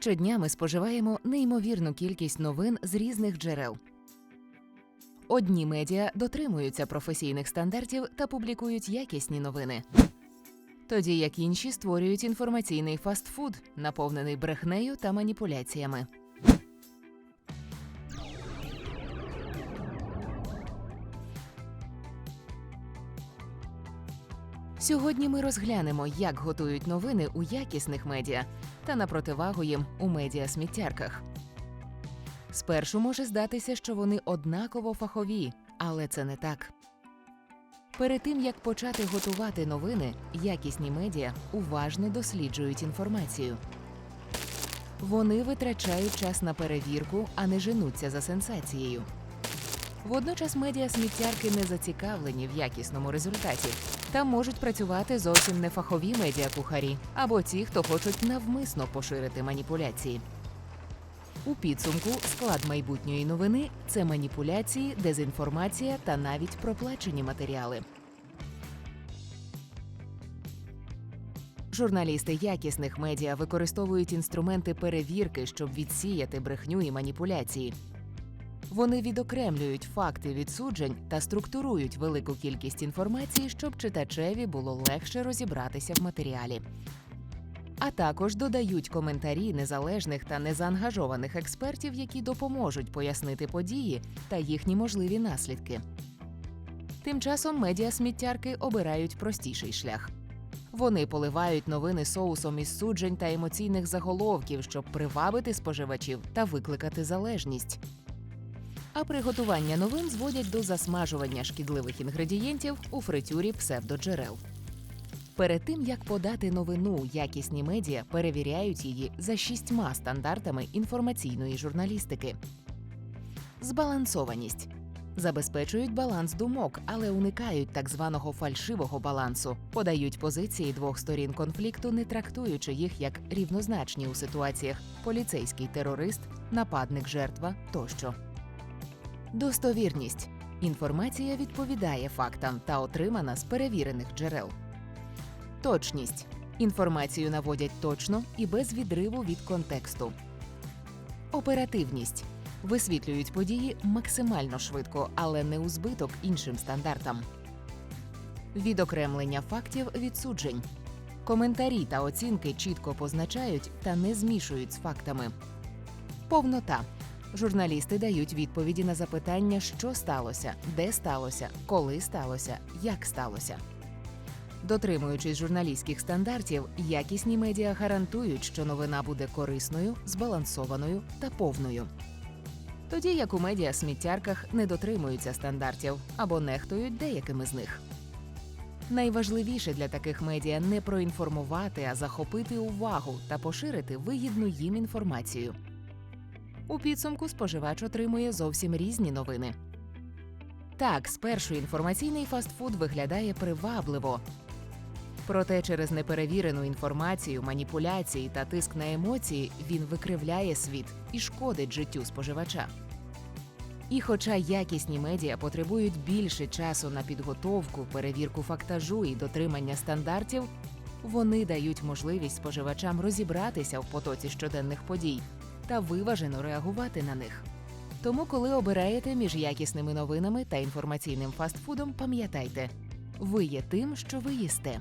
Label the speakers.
Speaker 1: Щодня ми споживаємо неймовірну кількість новин з різних джерел. Одні медіа дотримуються професійних стандартів та публікують якісні новини. Тоді як інші створюють інформаційний фастфуд, наповнений брехнею та маніпуляціями. Сьогодні ми розглянемо, як готують новини у якісних медіа та на противагу їм у медіа-сміттярках. Спершу може здатися, що вони однаково фахові, але це не так. Перед тим як почати готувати новини, якісні медіа уважно досліджують інформацію. Вони витрачають час на перевірку, а не женуться за сенсацією. Водночас медіа-сміттярки не зацікавлені в якісному результаті та можуть працювати зовсім не фахові медіакухарі або ті, хто хочуть навмисно поширити маніпуляції. У підсумку склад майбутньої новини це маніпуляції, дезінформація та навіть проплачені матеріали. Журналісти якісних медіа використовують інструменти перевірки, щоб відсіяти брехню і маніпуляції. Вони відокремлюють факти від суджень та структурують велику кількість інформації, щоб читачеві було легше розібратися в матеріалі. А також додають коментарі незалежних та незаангажованих експертів, які допоможуть пояснити події та їхні можливі наслідки. Тим часом медіа-сміттярки обирають простіший шлях. Вони поливають новини соусом із суджень та емоційних заголовків, щоб привабити споживачів та викликати залежність. А приготування новин зводять до засмажування шкідливих інгредієнтів у фритюрі псевдоджерел. Перед тим як подати новину, якісні медіа перевіряють її за шістьма стандартами інформаційної журналістики. Збалансованість забезпечують баланс думок, але уникають так званого фальшивого балансу, подають позиції двох сторін конфлікту, не трактуючи їх як рівнозначні у ситуаціях поліцейський терорист, нападник жертва тощо. Достовірність інформація відповідає фактам та отримана з перевірених джерел. Точність інформацію наводять точно і без відриву від контексту. Оперативність висвітлюють події максимально швидко, але не у збиток іншим стандартам. Відокремлення фактів від суджень. Коментарі та оцінки чітко позначають та не змішують з фактами. Повнота. Журналісти дають відповіді на запитання, що сталося, де сталося, коли сталося, як сталося. Дотримуючись журналістських стандартів, якісні медіа гарантують, що новина буде корисною, збалансованою та повною. Тоді як у медіа-сміттярках не дотримуються стандартів або нехтують деякими з них. Найважливіше для таких медіа не проінформувати, а захопити увагу та поширити вигідну їм інформацію. У підсумку споживач отримує зовсім різні новини. Так, спершу інформаційний фастфуд виглядає привабливо. Проте через неперевірену інформацію, маніпуляції та тиск на емоції він викривляє світ і шкодить життю споживача. І хоча якісні медіа потребують більше часу на підготовку, перевірку фактажу і дотримання стандартів, вони дають можливість споживачам розібратися в потоці щоденних подій та виважено реагувати на них. Тому, коли обираєте між якісними новинами та інформаційним фастфудом, пам'ятайте, ви є тим, що ви їсте.